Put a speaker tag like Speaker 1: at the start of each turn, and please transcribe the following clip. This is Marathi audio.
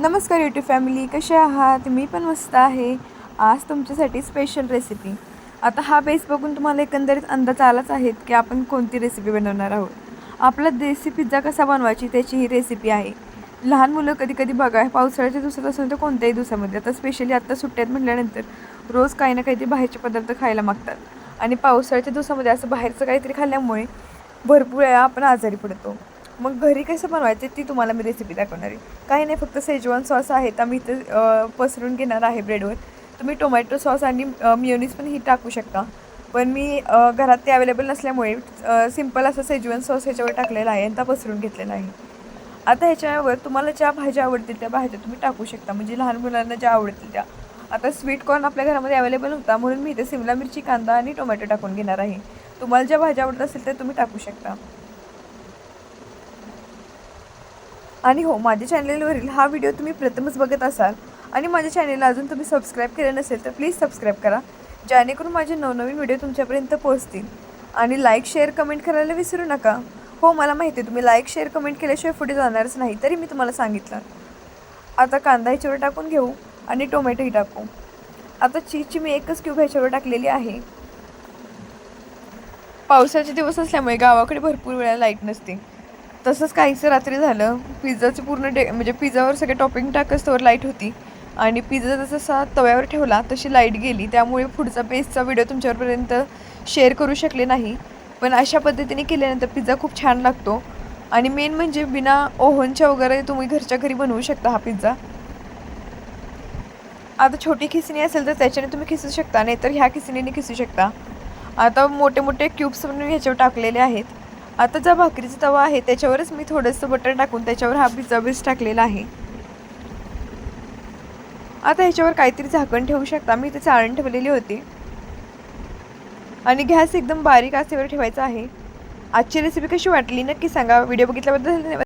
Speaker 1: नमस्कार युट्यूब फॅमिली कसे आहात? मी पण मस्त आहे. आज तुमच्यासाठी स्पेशल रेसिपी आता हा बेस बघून तुम्हाला एकंदरीत अंदाज आलाच आहेत की आपण कोणती रेसिपी बनवणार आहोत. आपला देसी पिझ्झा कसा बनवायची त्याची ही रेसिपी आहे. लहान मुलं कधी कधी बघा पावसाळ्याच्या दिवसात असून तर कोणत्याही दिवसामध्ये. आता स्पेशली आत्ता सुट्ट्यात म्हटल्यानंतर रोज काही ना काहीतरी बाहेरचे पदार्थ खायला मागतात. आणि पावसाळ्याच्या दिवसामध्ये असं बाहेरचं काहीतरी खाल्ल्यामुळे भरपूर वेळा आपण आजारी पडतो. मग घरी कसं बनवायचं ती तुम्हाला मी रेसिपी दाखवणार आहे. काही नाही फक्त सेजवान सॉस आहे. तर मी इथं पसरून घेणार आहे ब्रेडवर तुम्ही टोमॅटो सॉस आणि मियोनीज पण ही टाकू शकता. पण मी घरात ते अवेलेबल नसल्यामुळे सिंपल असं सेजवान सॉस ह्याच्यावर टाकलेला आहे आणि त्या पसरून घेतलेला आहे. आता ह्याच्यावर तुम्हाला ज्या भाज्या आवडतील त्या भाज्या तुम्ही टाकू शकता. म्हणजे लहान मुलांना ज्या आवडतील त्या. आता स्वीट कॉर्न आपल्या घरामध्ये अवेलेबल होता म्हणून मी इथे सिमला मिरची कांदा आणि टोमॅटो टाकून घेणार आहे. तुम्हाला ज्या भाज्या आवडत असेल त्या तुम्ही टाकू शकता. आणि हो माझ्या चॅनलवरील हा व्हिडिओ तुम्ही प्रथमच बघत असाल आणि माझ्या चॅनलला अजून तुम्ही सबस्क्राईब केलं नसेल तर प्लीज सबस्क्राईब करा जेणेकरून माझे नवनवीन व्हिडिओ तुमच्यापर्यंत पोहोचतील. आणि लाईक शेअर कमेंट करायला विसरू नका. हो मला माहिती आहे तुम्ही लाईक शेअर कमेंट केल्याशिवाय पुढे जाणारच नाही तरी मी तुम्हाला सांगितलं. आता कांदा ह्याच्यावर टाकून घेऊ आणि टोमॅटोही टाकू. आता चीजची मी एकच क्यूब ह्याच्यावर टाकलेली आहे. पावसाचे दिवस असल्यामुळे गावाकडे भरपूर वेळा लाइट नसते. तसंच काहीचं रात्री झालं. पिझ्झाचं पूर्ण डे म्हणजे पिझ्झावर सगळे टॉपिंग टाकस तोवर लाइट होती. आणि पिझ्झा जसा तव्यावर ठेवला तशी लाइट गेली. त्यामुळे पुढचा बेसचा व्हिडिओ तुमच्यापर्यंत शेअर करू शकले नाही. पण अशा पद्धतीने केल्यानंतर पिझ्झा खूप छान लागतो. आणि मेन म्हणजे बिना ओव्हनच्या वगैरे तुम्ही घरच्या घरी बनवू शकता हा पिझ्झा. आता छोटी खिसणी असेल तर त्याच्याने तुम्ही खिसू शकता नाही तर ह्या खिसणीने खिसू शकता. आता मोठे मोठे क्यूब्स म्हणून ह्याच्यावर टाकलेले आहेत. आता जो भाकरीचा तवा आहे त्याच्यावरच मी थोडंसं बटर टाकून त्याच्यावर हा पिझ्झा बेस टाकलेला आहे. आता ह्याच्यावर काहीतरी झाकण ठेवू शकता. मी ते चाळण ठेवलेली होती. आणि गॅस एकदम बारीक असेवर ठेवायचा आहे. आजची रेसिपी कशी वाटली नक्की सांगा. व्हिडिओ बघितल्याबद्दल धन्यवाद.